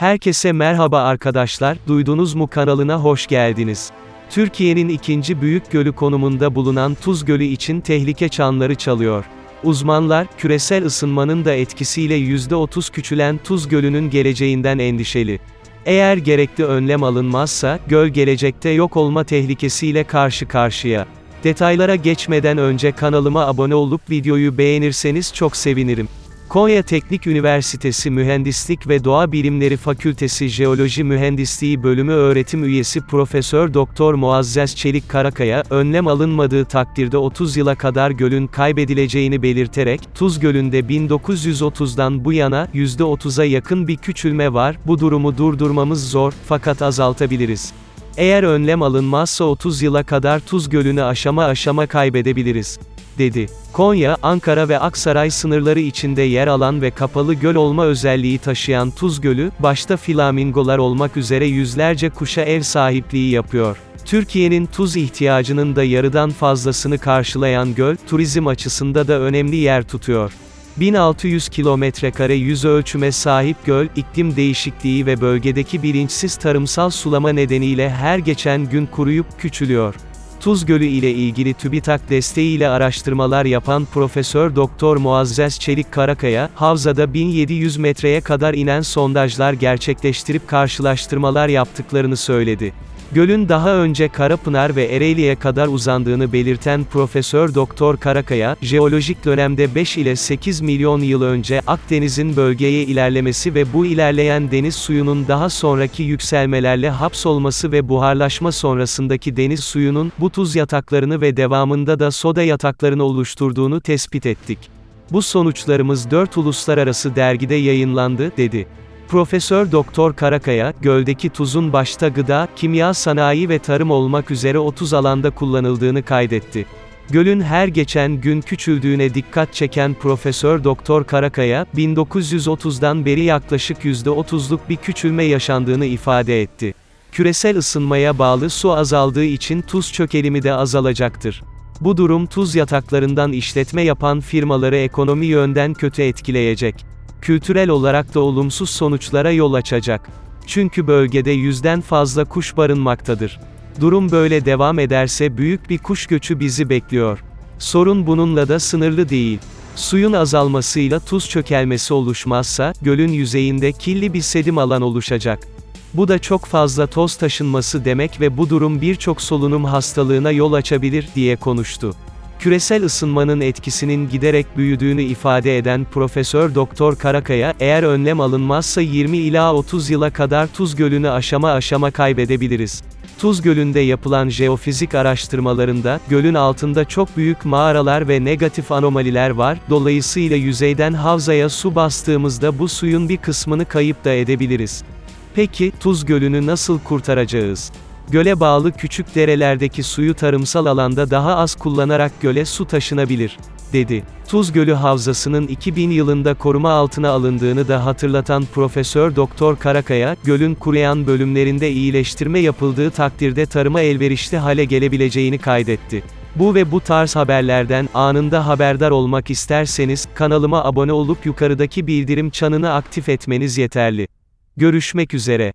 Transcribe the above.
Herkese merhaba arkadaşlar, duydunuz mu kanalına hoş geldiniz. Türkiye'nin ikinci büyük gölü konumunda bulunan Tuz Gölü için tehlike çanları çalıyor. Uzmanlar, küresel ısınmanın da etkisiyle %30 küçülen Tuz Gölü'nün geleceğinden endişeli. Eğer gerekli önlem alınmazsa, göl gelecekte yok olma tehlikesiyle karşı karşıya. Detaylara geçmeden önce kanalıma abone olup videoyu beğenirseniz çok sevinirim. Konya Teknik Üniversitesi Mühendislik ve Doğa Bilimleri Fakültesi Jeoloji Mühendisliği Bölümü öğretim üyesi Profesör Doktor Muazzez Çelik Karakaya, önlem alınmadığı takdirde 30 yıla kadar gölün kaybedileceğini belirterek, Tuz Gölü'nde 1930'dan bu yana %30'a yakın bir küçülme var. Bu durumu durdurmamız zor fakat azaltabiliriz. Eğer önlem alınmazsa 30 yıla kadar Tuz Gölü'nü aşama aşama kaybedebiliriz dedi. Konya, Ankara ve Aksaray sınırları içinde yer alan ve kapalı göl olma özelliği taşıyan Tuz Gölü, başta flamingolar olmak üzere yüzlerce kuşa ev sahipliği yapıyor. Türkiye'nin tuz ihtiyacının da yarıdan fazlasını karşılayan göl, turizm açısında da önemli yer tutuyor. 1600 kilometrekare yüz ölçüme sahip göl, iklim değişikliği ve bölgedeki bilinçsiz tarımsal sulama nedeniyle her geçen gün kuruyup küçülüyor. Tuz Gölü ile ilgili TÜBİTAK desteğiyle araştırmalar yapan Profesör Doktor Muazzez Çelik Karakaya, havzada 1700 metreye kadar inen sondajlar gerçekleştirip karşılaştırmalar yaptıklarını söyledi. Gölün daha önce Karapınar ve Ereğli'ye kadar uzandığını belirten Profesör Doktor Karakaya, jeolojik dönemde 5 ile 8 milyon yıl önce Akdeniz'in bölgeye ilerlemesi ve bu ilerleyen deniz suyunun daha sonraki yükselmelerle hapsolması ve buharlaşma sonrasındaki deniz suyunun bu tuz yataklarını ve devamında da soda yataklarını oluşturduğunu tespit ettik. Bu sonuçlarımız 4 uluslararası dergide yayınlandı, dedi. Profesör Doktor Karakaya, göldeki tuzun başta gıda, kimya sanayi ve tarım olmak üzere 30 alanda kullanıldığını kaydetti. Gölün her geçen gün küçüldüğüne dikkat çeken Profesör Doktor Karakaya, 1930'dan beri yaklaşık %30'luk bir küçülme yaşandığını ifade etti. Küresel ısınmaya bağlı su azaldığı için tuz çökelimi de azalacaktır. Bu durum tuz yataklarından işletme yapan firmaları ekonomi yönden kötü etkileyecek kültürel olarak da olumsuz sonuçlara yol açacak. Çünkü bölgede yüzden fazla kuş barınmaktadır. Durum böyle devam ederse büyük bir kuş göçü bizi bekliyor. Sorun bununla da sınırlı değil. Suyun azalmasıyla tuz çökelmesi oluşmazsa, gölün yüzeyinde kirli bir sedim alan oluşacak. Bu da çok fazla toz taşınması demek ve bu durum birçok solunum hastalığına yol açabilir, diye konuştu. Küresel ısınmanın etkisinin giderek büyüdüğünü ifade eden Profesör Doktor Karakaya, eğer önlem alınmazsa 20 ila 30 yıla kadar Tuz Gölü'nü aşama aşama kaybedebiliriz. Tuz Gölü'nde yapılan jeofizik araştırmalarında, gölün altında çok büyük mağaralar ve negatif anomaliler var, dolayısıyla yüzeyden havzaya su bastığımızda bu suyun bir kısmını kayıp da edebiliriz. Peki, Tuz Gölü'nü nasıl kurtaracağız? Göle bağlı küçük derelerdeki suyu tarımsal alanda daha az kullanarak göle su taşınabilir, dedi. Tuz Gölü Havzası'nın 2000 yılında koruma altına alındığını da hatırlatan Profesör Doktor Karakaya, gölün kuruyan bölümlerinde iyileştirme yapıldığı takdirde tarıma elverişli hale gelebileceğini kaydetti. Bu ve bu tarz haberlerden anında haberdar olmak isterseniz kanalıma abone olup yukarıdaki bildirim çanını aktif etmeniz yeterli. Görüşmek üzere.